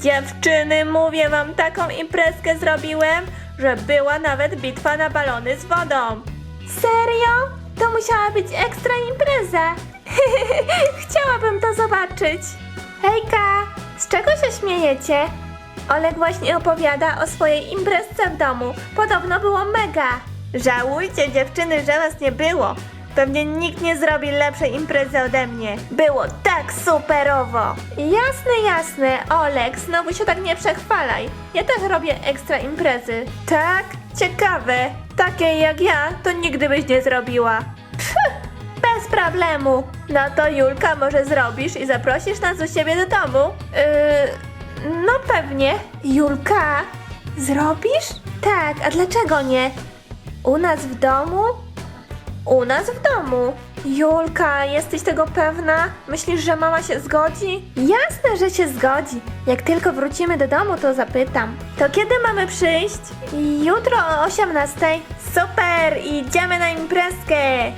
Dziewczyny, mówię wam, taką imprezkę zrobiłem, że była nawet bitwa na balony z wodą. Serio? To musiała być ekstra impreza. Chciałabym to zobaczyć. Hejka, z czego się śmiejecie? Olek właśnie opowiada o swojej imprezce w domu. Podobno było mega. Żałujcie dziewczyny, że was nie było. Pewnie nikt nie zrobi lepszej imprezy ode mnie. Było tak superowo. Jasne, jasne. Olek, znowu się tak nie przechwalaj. Ja też robię ekstra imprezy. Tak? Ciekawe. Takiej jak ja, to nigdy byś nie zrobiła. Pff, bez problemu. No to Julka, może zrobisz i zaprosisz nas do siebie do domu? Yy, no pewnie. Julka, zrobisz? Tak, a dlaczego nie? U nas w domu? U nas w domu. Julka, jesteś tego pewna? Myślisz, że mama się zgodzi? Jasne, że się zgodzi. Jak tylko wrócimy do domu, to zapytam. To kiedy mamy przyjść? Jutro o 18. Super, idziemy na imprezkę.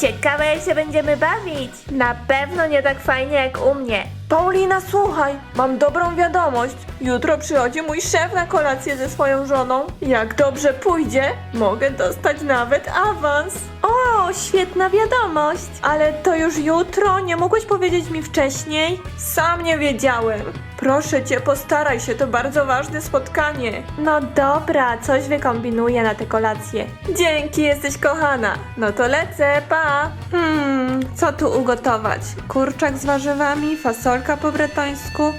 Ciekawe, jak się będziemy bawić. Na pewno nie tak fajnie jak u mnie. Paulina, słuchaj, mam dobrą wiadomość. Jutro przychodzi mój szef na kolację ze swoją żoną. Jak dobrze pójdzie, mogę dostać nawet awans. O, świetna wiadomość. Ale to już jutro, nie mogłeś powiedzieć mi wcześniej? Sam nie wiedziałem. Proszę cię, postaraj się, to bardzo ważne spotkanie. No dobra, coś wykombinuję na tę kolację. Dzięki, jesteś kochana. No to lecę, pa. Hmm, co tu ugotować? Kurczak z warzywami, fasolka po bretońsku?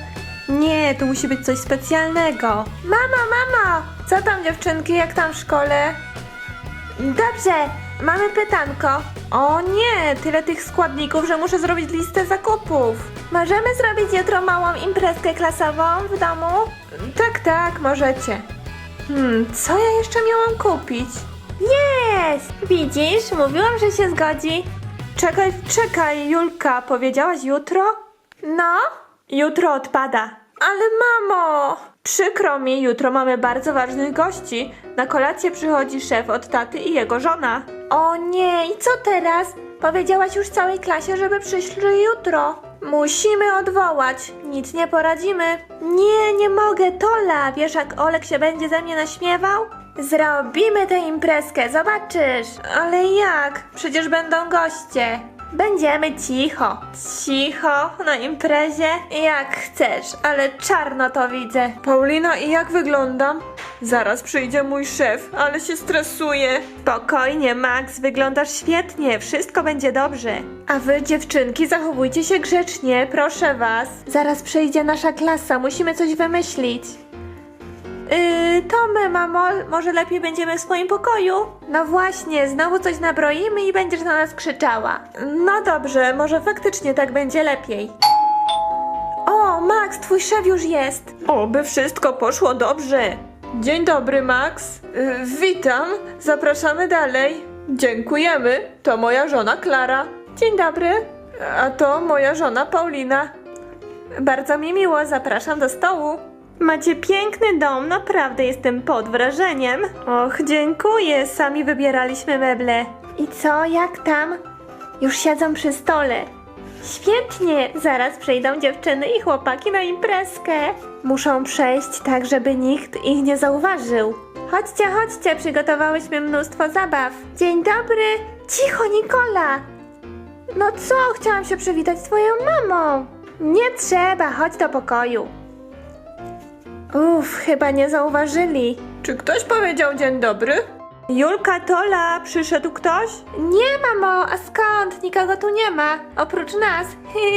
Nie, tu musi być coś specjalnego. Mama, mama! Co tam dziewczynki, jak tam w szkole? Dobrze, mamy pytanko. O nie, tyle tych składników, że muszę zrobić listę zakupów. Możemy zrobić jutro małą imprezkę klasową w domu? Tak, tak, możecie. Hmm, co ja jeszcze miałam kupić? Jest! Widzisz, mówiłam, że się zgodzi. Czekaj, czekaj, Julka, powiedziałaś jutro? No? Jutro odpada. Ale mamo! Przykro mi, jutro mamy bardzo ważnych gości. Na kolację przychodzi szef od taty i jego żona. O nie, i co teraz? Powiedziałaś już całej klasie, żeby przyszli jutro. Musimy odwołać. Nic nie poradzimy. Nie, nie mogę, Tola. Wiesz, jak Olek się będzie ze mnie naśmiewał? Zrobimy tę imprezkę, zobaczysz. Ale jak? Przecież będą goście. Będziemy cicho. Cicho na imprezie? Jak chcesz, ale czarno to widzę. Paulina, i jak wyglądam? Zaraz przyjdzie mój szef, ale się stresuję. Spokojnie, Max, wyglądasz świetnie, wszystko będzie dobrze. A wy, dziewczynki, zachowujcie się grzecznie, proszę was. Zaraz przyjdzie nasza klasa, musimy coś wymyślić. Yy, to my, mamo, może lepiej będziemy w swoim pokoju? No właśnie, znowu coś nabroimy i będziesz na nas krzyczała. No dobrze, może faktycznie tak będzie lepiej. O, Max, twój szef już jest. Oby wszystko poszło dobrze. Dzień dobry, Max. Yy, witam, zapraszamy dalej. Dziękujemy, to moja żona Klara. Dzień dobry. A to moja żona Paulina. Bardzo mi miło, zapraszam do stołu. Macie piękny dom, naprawdę jestem pod wrażeniem. Och, dziękuję, sami wybieraliśmy meble. I co, jak tam? Już siedzą przy stole. Świetnie, zaraz przyjdą dziewczyny i chłopaki na imprezkę. Muszą przejść tak, żeby nikt ich nie zauważył. Chodźcie, chodźcie, przygotowałyśmy mnóstwo zabaw. Dzień dobry. Cicho, Nikola. No co, chciałam się przywitać z twoją mamą. Nie trzeba, chodź do pokoju. Uff, chyba nie zauważyli. Czy ktoś powiedział dzień dobry? Julka Tola, przyszedł ktoś? Nie, mamo, a skąd? Nikogo tu nie ma, oprócz nas.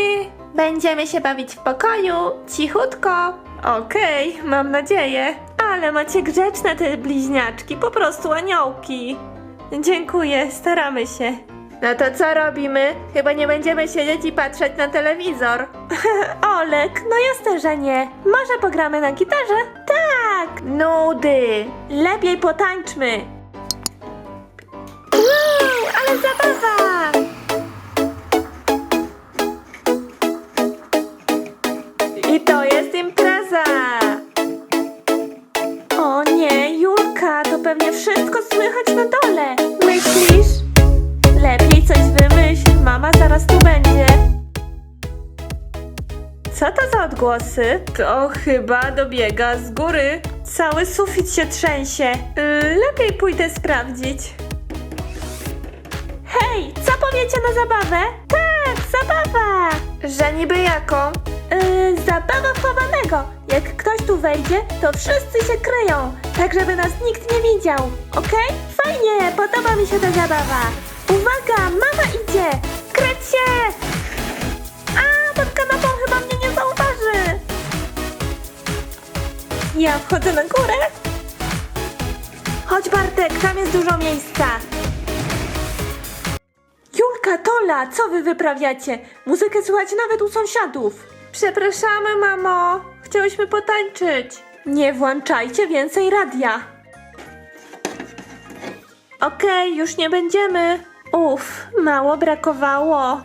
Będziemy się bawić w pokoju, cichutko. Okej, mam nadzieję. Ale macie grzeczne te bliźniaczki, po prostu aniołki. Dziękuję, staramy się. No to co robimy? Chyba nie będziemy siedzieć i patrzeć na telewizor. Olek, no jasne, że nie. Może pogramy na gitarze? Tak! Nudy! Lepiej potańczmy! Wow, ale zabawa! I to jest impreza! O nie, Julka, to pewnie wszystko słychać na dole. Odgłosy. To chyba dobiega z góry. Cały sufit się trzęsie. Yy, lepiej pójdę sprawdzić. Hej, co powiecie na zabawę? Tak, zabawa! Że niby jaką? Yy, zabawa chowanego. Jak ktoś tu wejdzie, to wszyscy się kryją, tak żeby nas nikt nie widział. Okej? Fajnie, podoba mi się ta zabawa. Uwaga, mama idzie! Kryć się! Ja wchodzę na górę. Chodź Bartek, tam jest dużo miejsca. Julka, Tola, co wy wyprawiacie? Muzykę słychać nawet u sąsiadów. Przepraszamy, mamo. Chciałyśmy potańczyć. Nie włączajcie więcej radia. Okej, już nie będziemy. Uff, mało brakowało.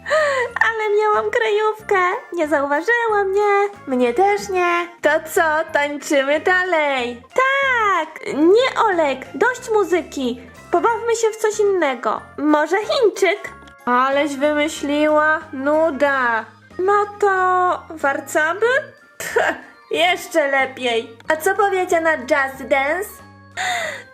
Miałam kryjówkę. Nie zauważyła mnie. Mnie też nie. To co, tańczymy dalej? Tak! Nie, Olek, dość muzyki. Pobawmy się w coś innego. Może Chińczyk? Aleś wymyśliła. Nuda. No to warcaby? Pff, jeszcze lepiej. A co powiecie na Just Dance?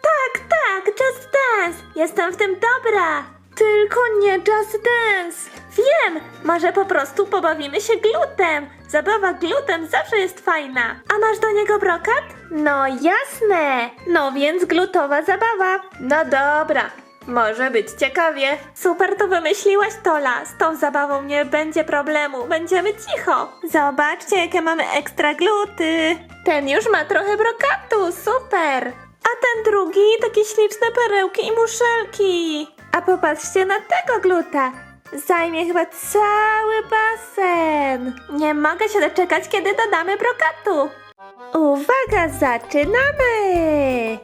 Tak, tak, Just Dance. Jestem w tym dobra. Tylko nie Just Dance. Wiem, może po prostu pobawimy się glutem. Zabawa glutem zawsze jest fajna. A masz do niego brokat? No jasne. No więc glutowa zabawa. No dobra. Może być ciekawie. Super to wymyśliłaś, Tola. Z tą zabawą nie będzie problemu. Będziemy cicho. Zobaczcie, jakie mamy ekstra gluty. Ten już ma trochę brokatu. Super. A ten drugi takie śliczne perełki i muszelki. A popatrzcie na tego gluta. Zajmie chyba cały basen. Nie mogę się doczekać, kiedy dodamy brokatu. Uwaga, zaczynamy!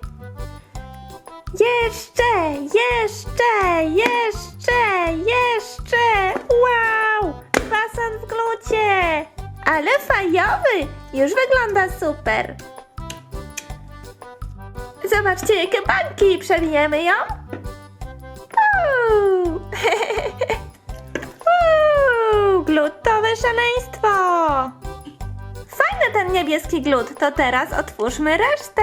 Jeszcze, jeszcze, jeszcze, jeszcze! Wow! Basen w glucie! Ale fajowy! Już wygląda super! Zobaczcie, jakie bańki! Przewijemy ją? Glutowe szaleństwo! Fajny ten niebieski glut, to teraz otwórzmy resztę.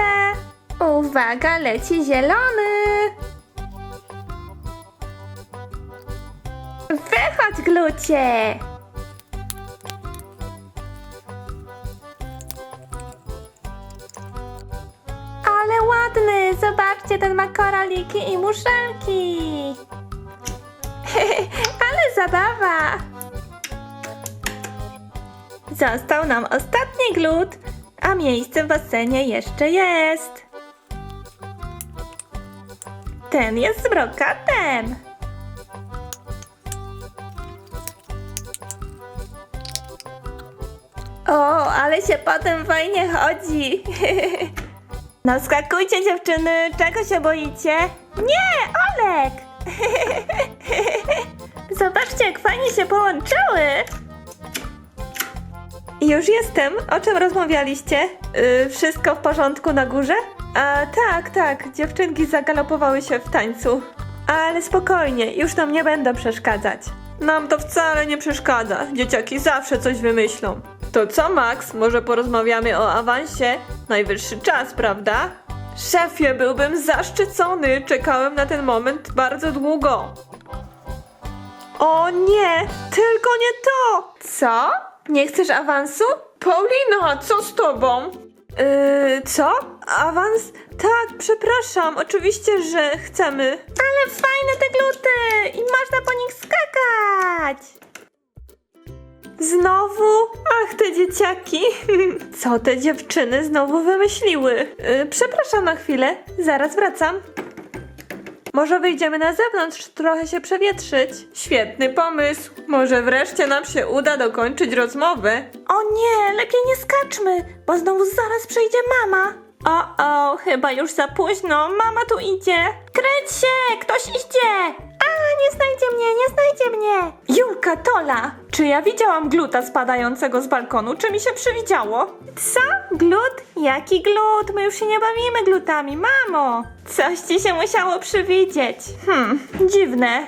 Uwaga, leci zielony. Wychodź, glucie! Zobaczcie, ten ma koraliki i muszelki. Ale zabawa! Został nam ostatni glut, a miejsce w basenie jeszcze jest. Ten jest z brokatem. O, ale się potem fajnie chodzi. No skakujcie dziewczyny, czego się boicie? Nie, Olek! Zobaczcie, jak fajnie się połączyły. Już jestem. O czym rozmawialiście? Yy, wszystko w porządku na górze? A tak, tak. Dziewczynki zagalopowały się w tańcu. Ale spokojnie, już nam nie będą przeszkadzać. Nam to wcale nie przeszkadza. Dzieciaki zawsze coś wymyślą. To co, Max? Może porozmawiamy o awansie? Najwyższy czas, prawda? Szefie, byłbym zaszczycony. Czekałem na ten moment bardzo długo. O nie, tylko nie to! Co? Nie chcesz awansu? Paulina, co z tobą? Yy, co? Awans? Tak, przepraszam, oczywiście, że chcemy. Ale fajne te gluty i można po nich skakać! Znowu? Ach, te dzieciaki! Co te dziewczyny znowu wymyśliły? Yy, przepraszam na chwilę, zaraz wracam. Może wyjdziemy na zewnątrz, trochę się przewietrzyć. Świetny pomysł. Może wreszcie nam się uda dokończyć rozmowę. O nie, lepiej nie skaczmy, bo znowu zaraz przyjdzie mama. O, o, chyba już za późno. Mama tu idzie. Kryć się, ktoś idzie. Nie znajdzie mnie, nie znajdzie mnie. Julka, Tola, czy ja widziałam gluta spadającego z balkonu, czy mi się przywidziało? Co? Glut? Jaki glut? My już się nie bawimy glutami, mamo. Coś ci się musiało przywidzieć. Hmm, dziwne.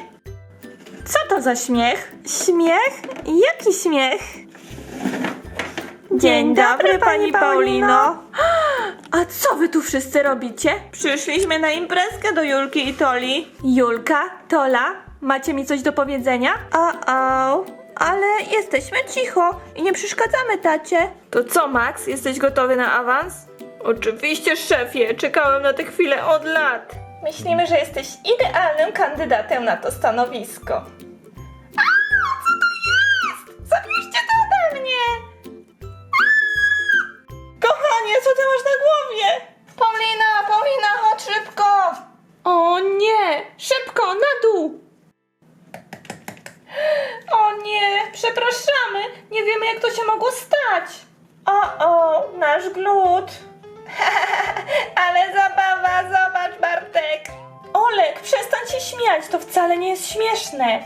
Co to za śmiech? Śmiech? Jaki śmiech? Dzień dobry, pani Paulino. A co wy tu wszyscy robicie? Przyszliśmy na imprezkę do Julki i Toli. Julka, Tola, macie mi coś do powiedzenia? O-o, ale jesteśmy cicho i nie przeszkadzamy tacie. To co, Max, jesteś gotowy na awans? Oczywiście, szefie, czekałem na tę chwilę od lat. Myślimy, że jesteś idealnym kandydatem na to stanowisko. Wcale nie jest śmieszne.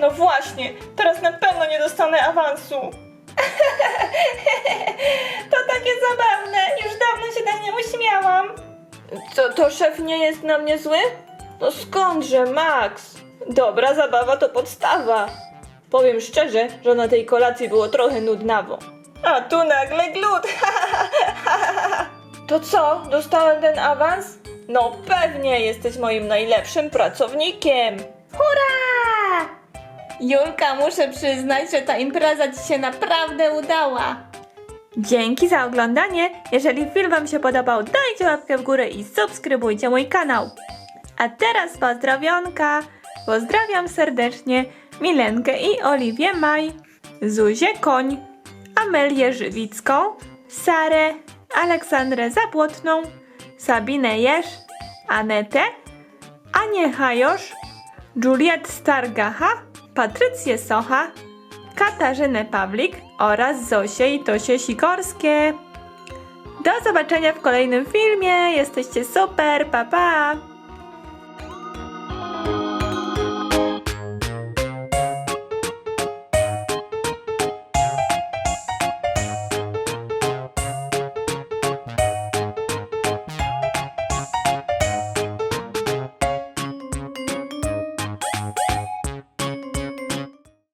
No właśnie, teraz na pewno nie dostanę awansu. To takie zabawne. Już dawno się tak nie uśmiałam. Co, to szef nie jest na mnie zły? No skądże, Max? Dobra zabawa to podstawa. Powiem szczerze, że na tej kolacji było trochę nudnawo. A tu nagle glut. To co, dostałem ten awans? No pewnie, jesteś moim najlepszym pracownikiem. Hurra! Julka, muszę przyznać, że ta impreza ci się naprawdę udała. Dzięki za oglądanie. Jeżeli film Wam się podobał, dajcie łapkę w górę i subskrybujcie mój kanał. A teraz pozdrowionka. Pozdrawiam serdecznie Milenkę i Oliwię Maj, Zuzię Koń, Amelię Żywicką, Sarę, Aleksandrę Zabłotną, Sabinę Jerz, Anetę, Anię Hajosz, Juliet Stargacha, Patrycję Socha, Katarzynę Pawlik oraz Zosię i Tosię Sikorskie. Do zobaczenia w kolejnym filmie. Jesteście super, pa pa!